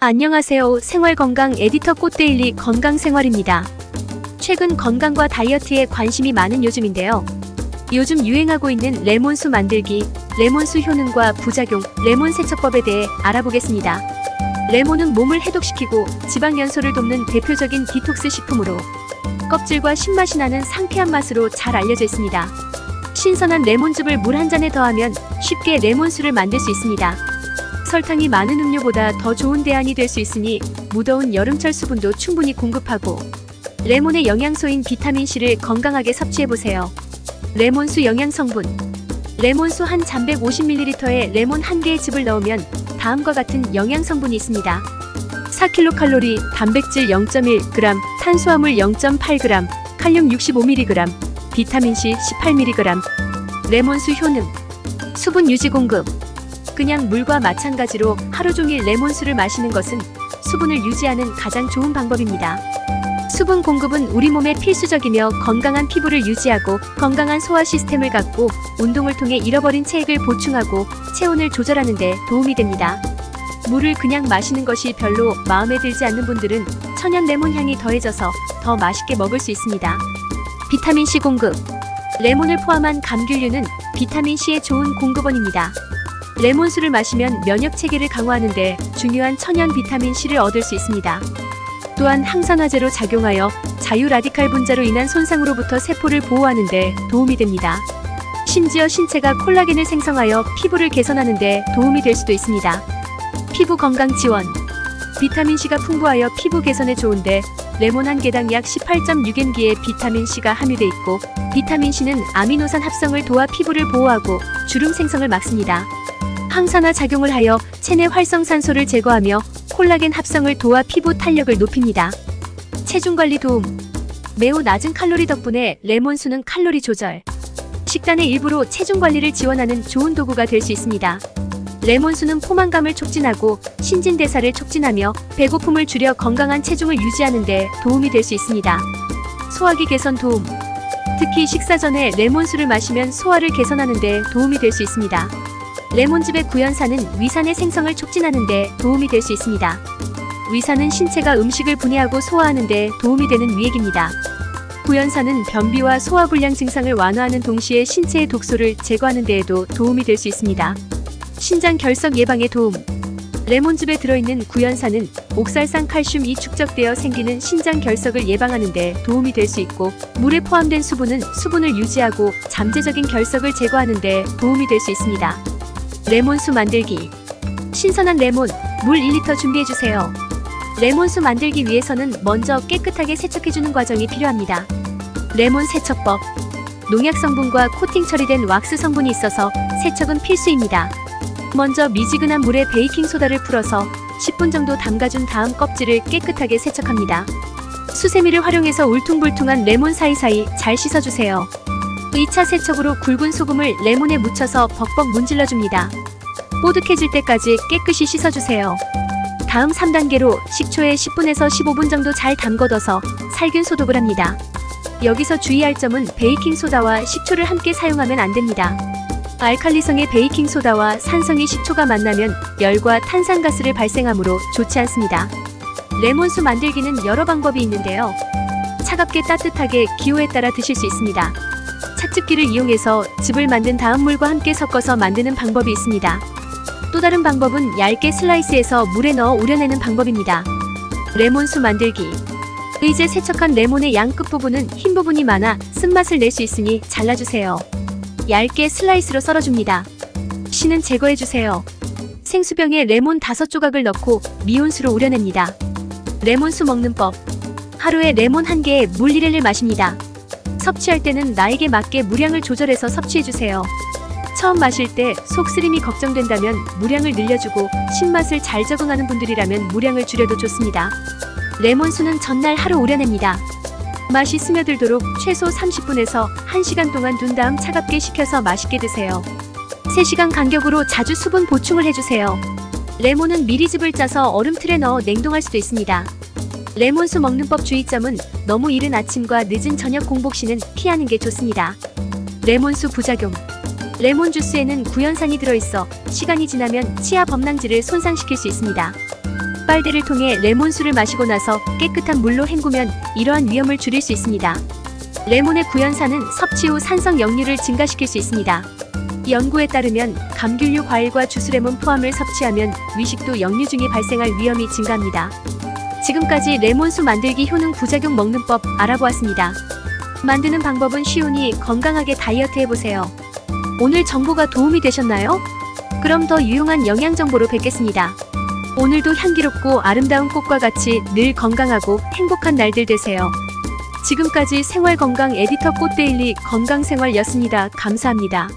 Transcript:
안녕하세요. 생활건강 에디터 꽃데일리 건강생활입니다. 최근 건강과 다이어트에 관심이 많은 요즘인데요. 요즘 유행하고 있는 레몬수 만들기, 레몬수 효능과 부작용, 레몬 세척법에 대해 알아보겠습니다. 레몬은 몸을 해독시키고 지방 연소를 돕는 대표적인 디톡스 식품으로 껍질과 신맛이 나는 상쾌한 맛으로 잘 알려져 있습니다. 신선한 레몬즙을 물 한 잔에 더하면 쉽게 레몬수를 만들 수 있습니다. 설탕이 많은 음료보다 더 좋은 대안이 될 수 있으니 무더운 여름철 수분도 충분히 공급하고 레몬의 영양소인 비타민C를 건강하게 섭취해보세요. 레몬수 영양 성분 레몬수 한잔 150ml에 레몬 한 개의 즙을 넣으면 다음과 같은 영양 성분이 있습니다. 4kcal, 단백질 0.1g, 탄수화물 0.8g, 칼륨 65mg, 비타민C 18mg. 레몬수 효능 수분 유지 공급 그냥 물과 마찬가지로 하루 종일 레몬수를 마시는 것은 수분을 유지하는 가장 좋은 방법입니다. 수분 공급은 우리 몸에 필수적이며 건강한 피부를 유지하고 건강한 소화 시스템을 갖고 운동을 통해 잃어버린 체액을 보충하고 체온을 조절하는 데 도움이 됩니다. 물을 그냥 마시는 것이 별로 마음에 들지 않는 분들은 천연 레몬 향이 더해져서 더 맛있게 먹을 수 있습니다. 비타민 C 공급 레몬을 포함한 감귤류는 비타민 C의 좋은 공급원입니다. 레몬수를 마시면 면역 체계를 강화하는데 중요한 천연 비타민 C를 얻을 수 있습니다. 또한 항산화제로 작용하여 자유 라디칼 분자로 인한 손상으로부터 세포를 보호하는데 도움이 됩니다. 심지어 신체가 콜라겐을 생성하여 피부를 개선하는 데 도움이 될 수도 있습니다. 피부 건강 지원 비타민 C가 풍부하여 피부 개선에 좋은데 레몬 한 개당 약 18.6mg의 비타민 C가 함유돼 있고 비타민 C는 아미노산 합성을 도와 피부를 보호하고 주름 생성을 막습니다. 항산화 작용을 하여 체내 활성산소를 제거하며 콜라겐 합성을 도와 피부 탄력을 높입니다. 체중 관리 도움. 매우 낮은 칼로리 덕분에 레몬수는 칼로리 조절, 식단의 일부로 체중 관리를 지원하는 좋은 도구가 될 수 있습니다. 레몬수는 포만감을 촉진하고 신진대사를 촉진하며 배고픔을 줄여 건강한 체중을 유지하는 데 도움이 될 수 있습니다. 소화기 개선 도움. 특히 식사 전에 레몬수를 마시면 소화를 개선하는 데 도움이 될 수 있습니다. 레몬즙의 구연산은 위산의 생성을 촉진하는 데 도움이 될 수 있습니다. 위산은 신체가 음식을 분해하고 소화하는 데 도움이 되는 위액입니다. 구연산은 변비와 소화불량 증상을 완화하는 동시에 신체의 독소를 제거하는 데에도 도움이 될 수 있습니다. 신장 결석 예방에 도움. 레몬즙에 들어있는 구연산은 옥살산 칼슘이 축적되어 생기는 신장 결석을 예방하는 데 도움이 될 수 있고 물에 포함된 수분은 수분을 유지하고 잠재적인 결석을 제거하는 데 도움이 될 수 있습니다. 레몬수 만들기. 신선한 레몬, 물 1리터 준비해주세요. 레몬수 만들기 위해서는 먼저 깨끗하게 세척해주는 과정이 필요합니다. 레몬 세척법. 농약 성분과 코팅 처리된 왁스 성분이 있어서 세척은 필수입니다. 먼저 미지근한 물에 베이킹소다를 풀어서 10분 정도 담가준 다음 껍질을 깨끗하게 세척합니다. 수세미를 활용해서 울퉁불퉁한 레몬 사이사이 잘 씻어주세요. 2차 세척으로 굵은 소금을 레몬에 묻혀서 벅벅 문질러줍니다. 뽀득해질 때까지 깨끗이 씻어주세요. 다음 3단계로 식초에 10분에서 15분 정도 잘 담궈둬서 살균 소독을 합니다. 여기서 주의할 점은 베이킹소다와 식초를 함께 사용하면 안 됩니다. 알칼리성의 베이킹소다와 산성의 식초가 만나면 열과 탄산가스를 발생하므로 좋지 않습니다. 레몬수 만들기는 여러 방법이 있는데요. 차갑게 따뜻하게 기호에 따라 드실 수 있습니다. 차측기를 이용해서 즙을 만든 다음 물과 함께 섞어서 만드는 방법이 있습니다. 또 다른 방법은 얇게 슬라이스해서 물에 넣어 우려내는 방법입니다. 레몬수 만들기. 의제 세척한 레몬의 양 끝부분은 흰 부분이 많아 쓴맛을 낼 수 있으니 잘라주세요. 얇게 슬라이스로 썰어줍니다. 씨는 제거해주세요. 생수병에 레몬 5조각을 넣고 미온수로 우려냅니다. 레몬수 먹는 법. 하루에 레몬 1개에 물 1를 마십니다. 섭취할 때는 나에게 맞게 물량을 조절해서 섭취해주세요. 처음 마실 때 속 쓰림이 걱정된다면 물량을 늘려주고 신맛을 잘 적응하는 분들이라면 물량을 줄여도 좋습니다. 레몬수는 전날 하루 우려냅니다. 맛이 스며들도록 최소 30분에서 1시간 동안 둔 다음 차갑게 식혀서 맛있게 드세요. 3시간 간격으로 자주 수분 보충을 해주세요. 레몬은 미리즙을 짜서 얼음틀에 넣어 냉동할 수도 있습니다. 레몬수 먹는 법 주의점은 너무 이른 아침과 늦은 저녁 공복 시는 피하는 게 좋습니다. 레몬수 부작용. 레몬 주스에는 구연산이 들어있어 시간이 지나면 치아 범랑지를 손상시킬 수 있습니다. 빨대를 통해 레몬수를 마시고 나서 깨끗한 물로 헹구면 이러한 위험을 줄일 수 있습니다. 레몬의 구연산은 섭취 후 산성 역류를 증가시킬 수 있습니다. 연구에 따르면 감귤류 과일과 주스레몬 포함을 섭취하면 위식도 역류증이 발생할 위험이 증가합니다. 지금까지 레몬수 만들기 효능 부작용 먹는 법 알아보았습니다. 만드는 방법은 쉬우니 건강하게 다이어트 해보세요. 오늘 정보가 도움이 되셨나요? 그럼 더 유용한 영양 정보로 뵙겠습니다. 오늘도 향기롭고 아름다운 꽃과 같이 늘 건강하고 행복한 날들 되세요. 지금까지 생활건강 에디터 꽃데일리 건강생활이었습니다. 감사합니다.